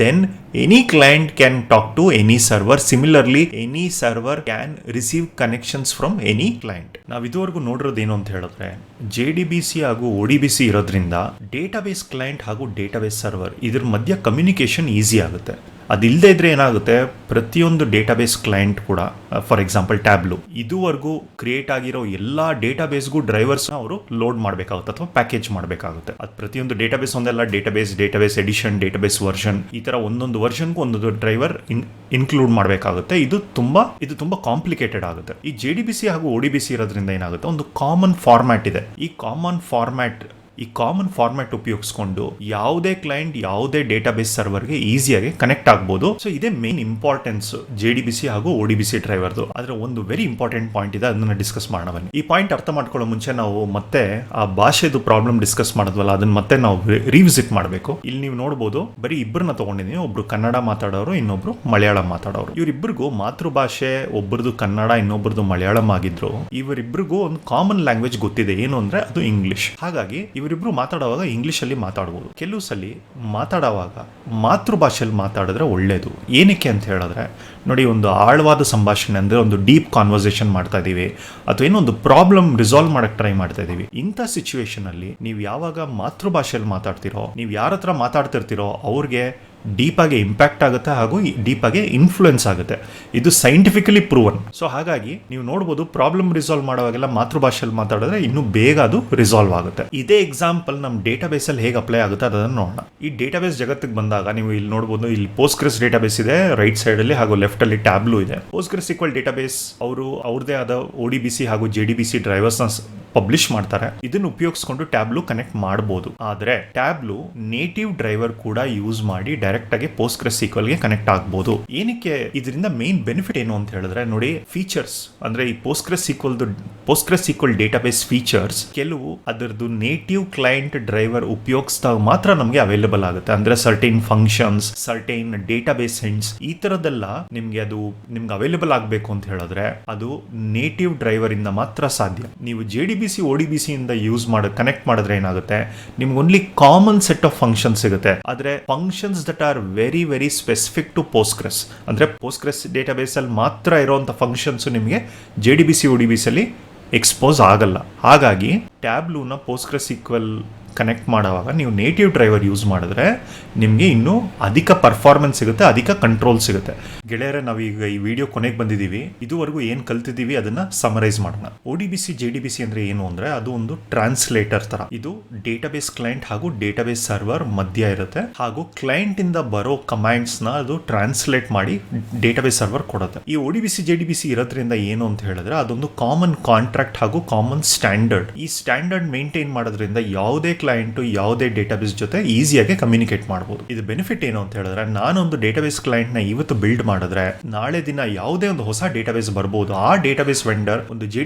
then any client can talk to any server similarly any server can receive connections from any client ನಾವು ಇದುವರೆಗೂ ನೋಡಿರೋದು ಏನು ಅಂತ ಹೇಳಿದ್ರೆ ಜೆ ಡಿ ಬಿ ಸಿ ಹಾಗೂ O D B C ಇರೋದ್ರಿಂದ database client ಹಾಗೂ database server ಇದ್ರ ಮಧ್ಯ ಕಮ್ಯುನಿಕೇಶನ್ ಈಸಿ ಆಗುತ್ತೆ. ಅದಿಲ್ಲದೆ ಇದ್ರೆ ಏನಾಗುತ್ತೆ, ಪ್ರತಿಯೊಂದು ಡೇಟಾಬೇಸ್ ಕ್ಲೈಂಟ್ ಕೂಡ ಫಾರ್ ಎಕ್ಸಾಂಪಲ್ ಟ್ಯಾಬ್ಲು ಇದುವರೆಗೂ ಕ್ರಿಯೇಟ್ ಆಗಿರೋ ಎಲ್ಲ ಡೇಟಾಬೇಸ್ಗೂ ಡ್ರೈವರ್ಸ್ನ ಅವರು ಲೋಡ್ ಮಾಡಬೇಕಾಗುತ್ತೆ ಅಥವಾ ಪ್ಯಾಕೇಜ್ ಮಾಡಬೇಕಾಗುತ್ತೆ. ಅದು ಪ್ರತಿಯೊಂದು database ಒಂದೆಲ್ಲ database database edition database version ಈ ಥರ ಒಂದೊಂದು ವರ್ಷನ್ಗೂ ಒಂದೊಂದು ಡ್ರೈವರ್ ಇನ್ ಇನ್ಕ್ಲೂಡ್ ಮಾಡಬೇಕಾಗುತ್ತೆ. ಇದು ತುಂಬಾ ಇದು ತುಂಬಾ ಕಾಂಪ್ಲಿಕೇಟೆಡ್ ಆಗುತ್ತೆ. ಈ ಜೆ ಬಿ ಸಿ ಹಾಗೂ ಒ ಡಿ ಬಿ ಸಿ ಇರೋದ್ರಿಂದ ಏನಾಗುತ್ತೆ, ಒಂದು ಕಾಮನ್ ಫಾರ್ಮ್ಯಾಟ್ ಇದೆ. ಈ ಕಾಮನ್ ಫಾರ್ಮ್ಯಾಟ್ ಈ ಕಾಮನ್ ಫಾರ್ಮ್ಯಾಟ್ ಉಪಯೋಗಿಸ್ಕೊಂಡು ಯಾವುದೇ ಕ್ಲೈಂಟ್ ಯಾವುದೇ ಡೇಟಾಬೇಸ್ ಸರ್ವರ್ಗೆ ಈಸಿಯಾಗಿ ಕನೆಕ್ಟ್ ಆಗ್ಬೋದು. ಸೊ ಇದೇ main importance J D B C ಹಾಗೂ ಓ ಡಿ ಬಿ ಸಿ ಡ್ರೈವರ್ದು ಆದ್ರೆ ಒಂದು ವೆರಿ ಇಂಪಾರ್ಟೆಂಟ್ ಪಾಯಿಂಟ್ ಇದೆ, ಅದನ್ನ ಡಿಸ್ಕಸ್ ಮಾಡೋಣ ಬನ್ನಿ. ಈ ಪಾಯಿಂಟ್ ಅರ್ಥ ಮಾಡ್ಕೊಳ್ಳೋ ಮುಂಚೆ ನಾವು ಮತ್ತೆ ಆ ಭಾಷೆದು ಪ್ರಾಬ್ಲಮ್ ಡಿಸ್ಕಸ್ ಮಾಡಿದ್ವಲ್ಲ, ಅದನ್ನ ಮತ್ತೆ ನಾವು ರಿವಿಸಿಟ್ ಮಾಡಬೇಕು. ಇಲ್ಲಿ ನೀವು ನೋಡ್ಬೋದು, ಬರೀ ಇಬ್ಬರನ್ನ ತಗೊಂಡಿದ್ದೀನಿ ಒಬ್ರು ಕನ್ನಡ ಮಾತಾಡೋರು, ಇನ್ನೊಬ್ರು ಮಲಯಾಳಂ ಮಾತಾಡೋರು. ಇವರಿಬ್ಬರಿಗೂ ಮಾತೃಭಾಷೆ ಒಬ್ಬರದು ಕನ್ನಡ ಇನ್ನೊಬ್ಬರದು ಮಲಯಾಳಂ ಆಗಿದ್ರು. ಇವರಿಬ್ಬರಿಗೂ ಒಂದು ಕಾಮನ್ ಲ್ಯಾಂಗ್ವೇಜ್ ಗೊತ್ತಿದೆ. ಏನು ಅಂದ್ರೆ ಅದು ಇಂಗ್ಲಿಷ್ ಹಾಗಾಗಿ ಇವರಿಬ್ರು ಮಾತಾಡುವಾಗ ಇಂಗ್ಲಿಷ್ ಅಲ್ಲಿ ಮಾತಾಡ್ಬೋದು. ಕೆಲವು ಸಲ ಮಾತಾಡುವಾಗ ಮಾತೃಭಾಷೆಯಲ್ಲಿ ಮಾತಾಡಿದ್ರೆ ಒಳ್ಳೇದು. ಏನಕ್ಕೆ ಅಂತ ಹೇಳಿದ್ರೆ, ನೋಡಿ ಒಂದು ಆಳವಾದ ಸಂಭಾಷಣೆ ಅಂದ್ರೆ ಒಂದು ಡೀಪ್ ಕಾನ್ವರ್ಸೇಷನ್ ಮಾಡ್ತಾ ಇದ್ದೀವಿ ಅಥವಾ ಏನೋ ಒಂದು ಪ್ರಾಬ್ಲಮ್ ರಿಸಾಲ್ವ್ ಮಾಡಕ್ ಟ್ರೈ ಮಾಡ್ತಾ ಇದ್ದೀವಿ ಇಂಥ ಸಿಚುವೇಶನಲ್ಲಿ ನೀವು ಯಾವಾಗ ಮಾತೃಭಾಷೆಯಲ್ಲಿ ಮಾತಾಡ್ತಿರೋ, ನೀವು ಯಾರ ಹತ್ರ ಮಾತಾಡ್ತಿರ್ತೀರೋ, ಅವ್ರಿಗೆ ಡೀಪ್ ಆಗಿ ಇಂಪ್ಯಾಕ್ಟ್ ಆಗುತ್ತೆ ಹಾಗೂ ಡೀಪ್ ಆಗಿ ಇನ್ಫ್ಲುಯೆನ್ಸ್ ಆಗುತ್ತೆ. ಇದು ಸೈಂಟಿಫಿಕಲಿ ಪ್ರೂವನ್ ಸೊ ಹಾಗಾಗಿ ನೀವು ನೋಡ್ಬೋದು ಪ್ರಾಬ್ಲಮ್ ರಿಸಾಲ್ವ್ ಮಾಡುವಾಗೆಲ್ಲ ಮಾತೃಭಾಷೆಯಲ್ಲಿ ಮಾತಾಡಿದ್ರೆ ಇನ್ನೂ ಬೇಗ ಅದು ರಿಸಾಲ್ವ್ ಆಗುತ್ತೆ. ಇದೇ ಎಕ್ಸಾಂಪಲ್ ನಮ್ಮ ಡೇಟಾಬೇಸ್ ಅಲ್ಲಿ ಹೇಗೆ ಅಪ್ಲೈ ಆಗುತ್ತೆ ಅದನ್ನು ನೋಡೋಣ. ಈ ಡೇಟಾಬೇಸ್ ಜಗತ್ತಿಗೆ ಬಂದಾಗ ನೀವು ಇಲ್ಲಿ ನೋಡ್ಬೋದು ಇಲ್ಲಿ ಪೋಸ್ಟ್ಗ್ರೆಸ್ ಡೇಟಾಬೇಸ್ ಇದೆ ರೈಟ್ ಸೈಡ್ ಅಲ್ಲಿ ಹಾಗೂ ಲೆಫ್ಟ್ ಅಲ್ಲಿ ಟ್ಯಾಬ್ಲು ಇದೆ. ಪೋಸ್ಟ್ಗ್ರೆಸ್ ಈಕ್ವಲ್ ಡೇಟಾಬೇಸ್ ಅವರು ಅವ್ರದೇ ಆದ ಒ ಹಾಗೂ J D B C drivers publish ಮಾಡ್ತಾರೆ. ಇದನ್ನು ಉಪಯೋಗಿಸ್ಕೊಂಡು ಟ್ಯಾಬ್ಲು ಕನೆಕ್ಟ್ ಮಾಡಬಹುದು ಆದರೆ ಟ್ಯಾಬ್ಲು ನೇಟಿವ್ ಡ್ರೈವರ್ ಕೂಡ ಯೂಸ್ ಮಾಡಿ ಡೈರೆಕ್ಟ್ ಆಗಿ ಈಕ್ವಲ್ಗೆ ಕನೆಕ್ಟ್ ಆಗಬಹುದು ಏನಕ್ಕೆ ಇದರಿಂದ ಮೇನ್ ಬೆನಿಫಿಟ್ ಏನು ಅಂತ ಹೇಳಿದ್ರೆ, ನೋಡಿ ಫೀಚರ್ಸ್ ಅಂದ್ರೆ ಈ Postgres ಸೀಕ್ವಲ್ದು SQL Postgres SQL database features ಕೆಲವು ಅದರದ್ದು ನೇಟಿವ್ ಕ್ಲೈಂಟ್ ಡ್ರೈವರ್ ಉಪಯೋಗಿಸಿದಾಗ ಮಾತ್ರ ನಮಗೆ ಅವೈಲೇಬಲ್ ಆಗುತ್ತೆ. ಅಂದ್ರೆ ಸರ್ಟೈನ್ ಫಂಕ್ಷನ್ಸ್ ಸರ್ಟೈನ್ ಡೇಟಾಬೇಸ್ ಹೆಂಡ್ಸ್ ಈ ತರದೆಲ್ಲ ನಿಮ್ಗೆ ಅದು ನಿಮ್ಗೆ ಅವೈಲೇಬಲ್ ಆಗಬೇಕು ಅಂತ ಹೇಳಿದ್ರೆ, ಅದು ನೇಟಿವ್ ಡ್ರೈವರ್ ಇಂದ ಮಾತ್ರ ಸಾಧ್ಯ. ನೀವು J D B C O D B C ಇಂದ ಯೂಸ್ ಮಾಡ ಕನೆಕ್ಟ್ ಮಾಡಿದ್ರೆ ಏನಾಗುತ್ತೆ? ನಿಮ್ಗೆ only common set of functions ಸಿಗುತ್ತೆ. ಆದ್ರೆ functions that are very very specific to Postgres ಅಂದರೆ ಪೋಸ್ಕ್ರೆಸ್ ಡೇಟಾಬೇಸಲ್ಲಿ ಮಾತ್ರ ಇರೋವಂಥ ಫಂಕ್ಷನ್ಸು ನಿಮಗೆ J D B C O D B expose ಆಗಲ್ಲ. ಹಾಗಾಗಿ ಟ್ಯಾಬ್ಲೂನ ಪೋಸ್ಕ್ರೆಸ್ ಈಕ್ವಲ್ ಕನೆಕ್ಟ್ ಮಾಡುವಾಗ ನೀವು ನೇಟಿವ್ ಡ್ರೈವರ್ ಯೂಸ್ ಮಾಡಿದ್ರೆ ನಿಮಗೆ ಇನ್ನೂ ಅಧಿಕ ಪರ್ಫಾರ್ಮೆನ್ಸ್ ಸಿಗುತ್ತೆ, ಅಧಿಕ ಕಂಟ್ರೋಲ್ ಸಿಗುತ್ತೆ. ಗೆಳೆಯರೆ, ನಾವೀಗ ಈ ವಿಡಿಯೋ ಕೊನೆಗೆ ಬಂದಿದ್ದೀವಿ. ಇದುವರೆಗೂ ಏನು ಕಲ್ತಿದ್ದೀವಿ ಅದನ್ನು ಸಮರೈಸ್ ಮಾಡೋಣ. O D B C J D B C ಅಂದರೆ ಏನು ಅಂದರೆ ಅದು ಒಂದು ಟ್ರಾನ್ಸ್ಲೇಟರ್ ಥರ ಇದು ಡೇಟಾಬೇಸ್ ಕ್ಲೈಂಟ್ ಹಾಗೂ ಡೇಟಾಬೇಸ್ ಸರ್ವರ್ ಮಧ್ಯ ಇರುತ್ತೆ. ಹಾಗೂ ಕ್ಲೈಂಟ್ ಇಂದ ಬರೋ ಕಮಾಂಡ್ಸ್ನ ಅದು ಟ್ರಾನ್ಸ್ಲೇಟ್ ಮಾಡಿ ಡೇಟಾಬೇಸ್ ಸರ್ವರ್ ಕೊಡುತ್ತೆ. ಈ O D B C J D B C ಇರೋದ್ರಿಂದ ಏನು ಅಂತ ಹೇಳಿದ್ರೆ ಅದೊಂದು ಕಾಮನ್ ಕಾಂಟ್ರಾಕ್ಟ್ ಹಾಗೂ ಕಾಮನ್ ಸ್ಟ್ಯಾಂಡರ್ಡ್ ಈ ಸ್ಟ್ಯಾಂಡರ್ಡ್ ಮೇಂಟೈನ್ ಮಾಡೋದ್ರಿಂದ ಯಾವುದೇ ಕ್ಲೈಂಟ್ ಯಾವುದೇ ಡೇಟಾಬೇಸ್ ಜೊತೆ ಈಸಿಯಾಗಿ ಕಮ್ಯುನಿಕೇಟ್ ಮಾಡಬಹುದು ಇದು ಬೆನಿಫಿಟ್ ಏನು ಅಂತ ಹೇಳಿದ್ರೆ, ನಾನೊಂದು ಡೇಟಾಬೇಸ್ ಕ್ಲೈಂಟ್ನ ಇವತ್ತು ಬಿಲ್ಡ್ ಮಾಡಿದ್ರೆ, ನಾಳೆ ದಿನ ಯಾವುದೇ ಒಂದು ಹೊಸ ಡೇಟಾಬೇಸ್ ಬರ್ಬೋದು, ಆ ಡೇಟಾಬೇಸ್ ವೆಂಡರ್ ಒಂದು ಜೆ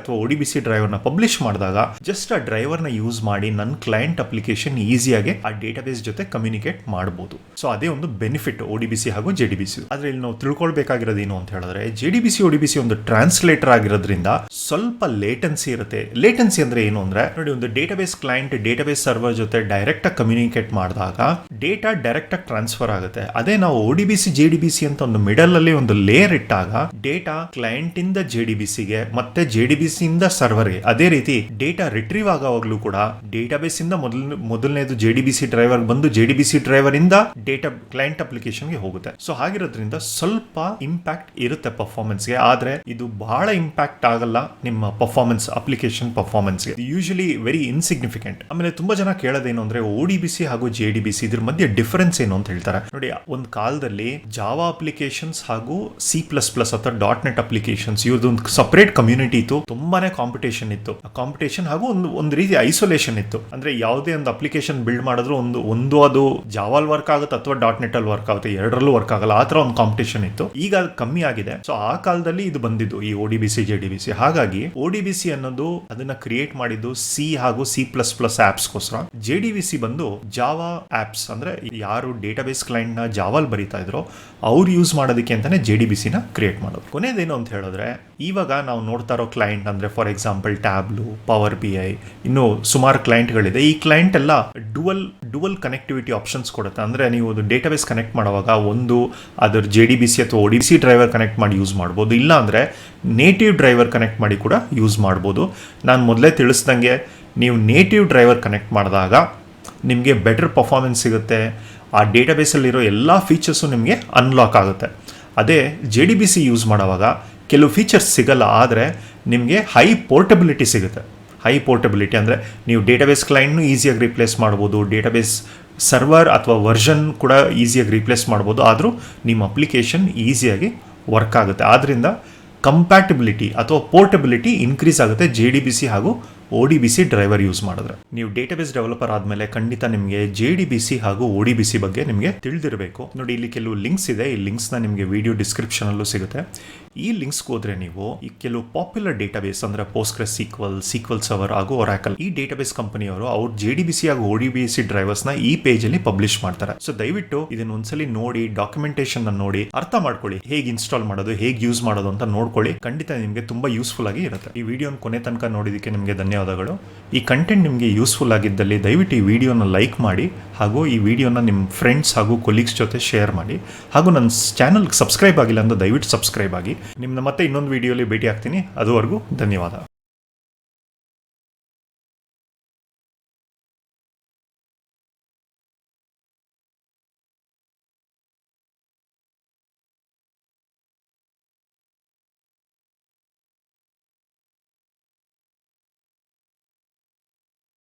ಅಥವಾ ಒ ಡಿ ಬಿ ಸಿ ಡ್ರೈವರ್ನ ಪಬ್ಲಿಷ್ ಮಾಡಿದಾಗ ಜಸ್ಟ್ ಆ ಡ್ರೈವರ್ನ ಯೂಸ್ ಮಾಡಿ ನನ್ನ ಕ್ಲೈಂಟ್ ಅಪ್ಲಿಕೇಶನ್ ಈಸಿಯಾಗಿ ಆ ಡೇಟಾಬೇಸ್ ಜೊತೆ ಕಮ್ಯುನಿಕೇಟ್ ಮಾಡಬಹುದು ಸೊ ಅದೇ ಒಂದು benefit O D B C ಹಾಗೂ ಜೆ ಡಿ ಬಿ ಸಿ ಆದ್ರೆ ಇಲ್ಲಿ ನಾವು ತಿಳ್ಕೊಳ್ಬೇಕಾಗಿರೋದು ಏನು ಅಂತ ಹೇಳಿದ್ರೆ J D B C O B C ಒಂದು ಟ್ರಾನ್ಸ್ಲೇಟರ್ ಆಗಿರೋದ್ರಿಂದ ಸ್ವಲ್ಪ ಲೇಟೆನ್ಸಿ ಇರುತ್ತೆ. ಲೇಟೆನ್ಸಿ ಅಂದ್ರೆ ಏನು ಅಂದ್ರೆ, ನೋಡಿ ಒಂದು ಡೇಟಾಬೇಸ್ ಕ್ಲೈಂಟ್ ಡೇಟಾಬೇಸ್ ಸರ್ವರ್ ಜೊತೆ ಡೈರೆಕ್ಟ್ ಆಗಿ ಕಮ್ಯುನಿಕೇಟ್ ಮಾಡಿದಾಗ ಡೇಟಾ ಡೈರೆಕ್ಟ್ ಆಗಿ ಟ್ರಾನ್ಸ್ಫರ್ ಆಗುತ್ತೆ. ಅದೇ ನಾವು O D B C J D B C ಅಂತ ಒಂದು ಮಿಡಲ್ ಅಲ್ಲಿ ಒಂದು ಲೇಯರ್ ಇಟ್ಟಾಗ ಡೇಟಾ ಕ್ಲೈಂಟ್ ಇಂದ ಜೆ ಡಿ ಬಿ ಸಿಗೆ ಮತ್ತೆ ಜೆ ಡಿ ಬಿ ಸಿ ಇಂದ ಸರ್ವರ್ಗೆ ಅದೇ ರೀತಿ ಡೇಟಾ ರಿಟ್ರೀವ್ ಆಗೋವಾಗ್ಲೂ ಕೂಡ ಡೇಟಾಬೇಸ್ ಇಂದ ಮೊದಲ ಮೊದಲನೇದು J D B C driver ಬಂದು J D B C driver ಇಂದ ಡೇಟಾ ಕ್ಲೈಂಟ್ ಅಪ್ಲಿಕೇಶನ್ಗೆ ಹೋಗುತ್ತೆ. ಸೊ ಹಾಗಿರೋದ್ರಿಂದ ಸ್ವಲ್ಪ ಇಂಪ್ಯಾಕ್ಟ್ ಇರುತ್ತೆ ಪರ್ಫಾರ್ಮೆನ್ಸ್ಗೆ ಆದ್ರೆ ಇದು ಬಹಳ ಇಂಪ್ಯಾಕ್ಟ್ ಆಗಲ್ಲ ನಿಮ್ಮ ಪರ್ಫಾರ್ಮೆನ್ಸ್ ಅಪ್ಲಿಕೇಶನ್ ಪರ್ಫಾರ್ಮೆನ್ಸ್ಗೆ ಯೂಶಲಿ ವೆರಿ ಇನ್ಸಿಗ್ನಿಫಿಕೆಂಟ್ ಆಮೇಲೆ ತುಂಬಾ ಜನ ಕೇಳೋದೇನು ಅಂದ್ರೆ ಓ ಡಿ ಬಿ ಸಿ ಹಾಗೂ ಜೆ ಡಿ ಬಿ ಇದ್ರ ಮಧ್ಯೆ ಡಿಫರೆನ್ಸ್ ಏನು ಅಂತ ಹೇಳ್ತಾರೆ. ನೋಡಿ, ಒಂದು ಕಾಲದಲ್ಲಿ ಜಾವಾ ಅಪ್ಲಿಕೇಶನ್ಸ್ ಹಾಗೂ ಸಿ ಪ್ಲಸ್ ಪ್ಲಸ್ ಅಥವಾ. ಡಾಟ್ ನೆಟ್ ಅಪ್ಲಿಕೇಶನ್ಸ್ ಇವ್ರದೊಂದು ಸಪರೇಟ್ ಕಮ್ಯುನಿಟಿ ಇತ್ತು. ತುಂಬಾನೇ ಕಾಂಪಿಟೇಷನ್ ಇತ್ತು. ಕಾಂಪಿಟೇಷನ್ ಹಾಗೂ ಒಂದು ಒಂದು ರೀತಿ ಐಸೋಲೇಷನ್ ಇತ್ತು. ಅಂದ್ರೆ ಯಾವುದೇ ಒಂದು ಅಪ್ಲಿಕೇಶನ್ ಬಿಲ್ಡ್ ಮಾಡಿದ್ರು ಒಂದು ಒಂದು ಅದು ಜಾವಾಲ್ ವರ್ಕ್ ಆಗುತ್ತೆ ಅಥವಾ. ಡಾಟ್ ನೆಟ್ ಅಲ್ಲಿ ವರ್ಕ್ ಆಗುತ್ತೆ. ಎರಡರಲ್ಲೂ ವರ್ಕ್ ಆಗಲ್ಲ. ಆ ಥರ ಒಂದು ಕಾಂಪಿಟೇಷನ್ ಇತ್ತು. ಈಗ ಅದು ಕಮ್ಮಿ ಆಗಿದೆ. ಸೊ ಆ ಕಾಲದಲ್ಲಿ ಇದು ಬಂದಿದ್ದು ಈ O D J D B ಹಾಗಾಗಿ ಓ ಡಿ ಅನ್ನೋದು ಅದನ್ನ ಕ್ರಿಯೇಟ್ ಮಾಡಿದ್ದು ಸಿ ಹಾಗೂ ಸಿ ಪ್ಲಸ್ ಪ್ಲಸ್ ಆಪ್ಸ್ಗೋಸ್ಕರ ಜೆ ಡಿ ವಿ ಸಿ ಬಂದು ಜಾವಾ ಆಪ್ಸ್ ಅಂದ್ರೆ ಯಾರು ಡೇಟಾಬೇಸ್ ಕ್ಲೈಂಟ್ನ ಜಾವಲ್ ಬರೀತಾ ಇದ್ರೋ ಅವ್ರು ಯೂಸ್ ಮಾಡೋದಕ್ಕೆ ಅಂತಾನೆ ಜೆ ಡಿ ಬಿ ಸಿನ ಕ್ರಿಯೇಟ್ ಮಾಡೋದು. ಕೊನೆಯದೇನು ಅಂತ ಹೇಳಿದ್ರೆ, ಇವಾಗ ನಾವು ನೋಡ್ತಾ ಇರೋ ಕ್ಲೈಂಟ್ ಅಂದ್ರೆ for example Tableau, power B I, ಇನ್ನು ಸುಮಾರು ಕ್ಲೈಂಟ್ಗಳಿದೆ. ಈ ಕ್ಲೈಂಟ್ ಎಲ್ಲ ಡುವಲ್ ಡುವಲ್ ಕನೆಕ್ಟಿವಿಟಿ ಆಪ್ಷನ್ಸ್ ಕೊಡುತ್ತೆ. ಅಂದ್ರೆ ನೀವು ಡೇಟಾಬೇಸ್ ಕನೆಕ್ಟ್ ಮಾಡುವಾಗ ಒಂದು ಅದರ ಜೆ ಡಿ ಬಿ ಸಿ ಅಥವಾ ಒ ಸಿ ಡ್ರೈವರ್ ಕನೆಕ್ಟ್ ಮಾಡಿ ಯೂಸ್ ಮಾಡ್ಬೋದು. ಇಲ್ಲ ಅಂದರೆ ನೇಟಿವ್ ಡ್ರೈವರ್ ಕನೆಕ್ಟ್ ಮಾಡಿ ಕೂಡ ಯೂಸ್ ಮಾಡ್ಬೋದು. ನಾನು ಮೊದಲೇ ತಿಳಿಸ್ದಂಗೆ ನೀವು ನೇಟಿವ್ ಡ್ರೈವರ್ ಕನೆಕ್ಟ್ ಮಾಡಿದಾಗ ನಿಮಗೆ ಬೆಟರ್ ಪರ್ಫಾರ್ಮೆನ್ಸ್ ಸಿಗುತ್ತೆ. ಆ ಡೇಟಾಬೇಸಲ್ಲಿರೋ ಎಲ್ಲ ಫೀಚರ್ಸು ನಿಮಗೆ ಅನ್ಲಾಕ್ ಆಗುತ್ತೆ. ಅದೇ J D B C use ಮಾಡುವಾಗ ಕೆಲವು ಫೀಚರ್ಸ್ ಸಿಗಲ್ಲ ಆದರೆ ನಿಮಗೆ ಹೈ ಪೋರ್ಟಬಿಲಿಟಿ ಸಿಗುತ್ತೆ. ಹೈ ಪೋರ್ಟಬಿಲಿಟಿ ಅಂದರೆ ನೀವು ಡೇಟಾಬೇಸ್ ಕ್ಲೈಂಟ್ನು ಈಸಿಯಾಗಿ ರಿಪ್ಲೇಸ್ ಮಾಡ್ಬೋದು ಡೇಟಾಬೇಸ್ ಸರ್ವರ್ ಅಥವಾ ವರ್ಷನ್ ಕೂಡ ಈಸಿಯಾಗಿ ರಿಪ್ಲೇಸ್ ಮಾಡ್ಬೋದು, ಆದರೂ ನಿಮ್ಮ ಅಪ್ಲಿಕೇಶನ್ ಈಸಿಯಾಗಿ ವರ್ಕ್ ಆಗುತ್ತೆ. ಆದ್ದರಿಂದ ಕಂಪ್ಯಾಟಿಬಿಲಿಟಿ ಅಥವಾ ಪೋರ್ಟಬಿಲಿಟಿ ಇನ್ಕ್ರೀಸ್ ಆಗುತ್ತೆ ಜೆ ಡಿ ಬಿ ಸಿ ಹಾಗೂ O D B C driver use ಮಾಡಿದ್ರೆ. ನೀವು ಡೇಟಾಬೇಸ್ ಡೆವಲಪರ್ ಆದಮೇಲೆ ಖಂಡಿತ ನಿಮಗೆ ಜೆ ಡಿ ಬಿ ಸಿ ಹಾಗೂ ಒ ಡಿ ಬಿ ಸಿ ಬಗ್ಗೆ ನಿಮಗೆ ತಿಳಿದಿರಬೇಕು. ನೋಡಿ, ಇಲ್ಲಿ ಕೆಲವು ಲಿಂಕ್ಸ್ ಇದೆ. ಈ ಲಿಂಕ್ಸ್ನ ನಿಮಗೆ ವಿಡಿಯೋ ಡಿಸ್ಕ್ರಿಪ್ಷನಲ್ಲೂ ಸಿಗುತ್ತೆ. ಈ ಲಿಂಕ್ಸ್ಗೆ ಹೋದ್ರೆ ನೀವು ಈ ಕೆಲವು ಪಾಪ್ಯುಲರ್ ಡೇಟಾಬೇಸ್ ಅಂದರೆ ಪೋಸ್ಟ್ಗ್ರೆಸ್ ಸೀಕ್ವಲ್ ಸೀಕ್ವಲ್ ಸರ್ವರ್ ಹಾಗೂ ಒರಾಕಲ್ ಈ ಡೇಟಾಬೇಸ್ ಕಂಪನಿಯವರು ಅವ್ರ ಜೆ ಡಿ ಬಿ ಸಿ ಹಾಗೂ ಒ ಡಿ ಬಿ ಸಿ ಡ್ರೈವರ್ಸ್ನ ಈ ಪೇಜಲ್ಲಿ ಪಬ್ಲಿಷ್ ಮಾಡ್ತಾರೆ. ಸೊ, ದಯವಿಟ್ಟು ಇದನ್ನ ಒಂದ್ಸಲಿ ನೋಡಿ ಡಾಕ್ಯುಮೆಂಟೇಶನ್ ನೋಡಿ, ಅರ್ಥ ಮಾಡ್ಕೊಳ್ಳಿ. ಹೇಗೆ ಇನ್ಸ್ಟಾಲ್ ಮಾಡೋದು, ಹೇಗೆ ಯೂಸ್ ಮಾಡೋದು ಅಂತ ನೋಡ್ಕೊಳ್ಳಿ. ಖಂಡಿತ ನಿಮಗೆ ತುಂಬಾ ಯೂಸ್ಫುಲ್ ಆಗಿ ಇರುತ್ತೆ. ಈ ವಿಡಿಯೋನ ಕೊನೆ ತನಕ ನೋಡಿದಕ್ಕೆ ನಿಮಗೆ ಧನ್ಯವಾದಗಳು. ಈ ಕಂಟೆಂಟ್ ನಿಮಗೆ ಯೂಸ್ಫುಲ್ ಆಗಿದ್ದಲ್ಲಿ ದಯವಿಟ್ಟು ಈ ವಿಡಿಯೋನ ಲೈಕ್ ಮಾಡಿ, ಹಾಗೂ ಈ ವಿಡಿಯೋನ ನಿಮ್ಮ ಫ್ರೆಂಡ್ಸ್ ಹಾಗೂ ಕೊಲೀಗ್ಸ್ ಜೊತೆ ಶೇರ್ ಮಾಡಿ. ಹಾಗೂ ನನ್ನ ಚಾನಲ್ಗೆ ಸಬ್ಸ್ಕ್ರೈಬ್ ಆಗಿಲ್ಲ ಅಂದ್ರೆ ದಯವಿಟ್ಟು ಸಬ್ಸ್ಕ್ರೈಬ್ ಆಗಿ. ನಿಮ್ಮನ್ನ ಮತ್ತೆ ಇನ್ನೊಂದು ವಿಡಿಯೋಲಿ ಭೇಟಿ ಆಗ್ತೀನಿ ಅದುವರೆಗೂ ಧನ್ಯವಾದ.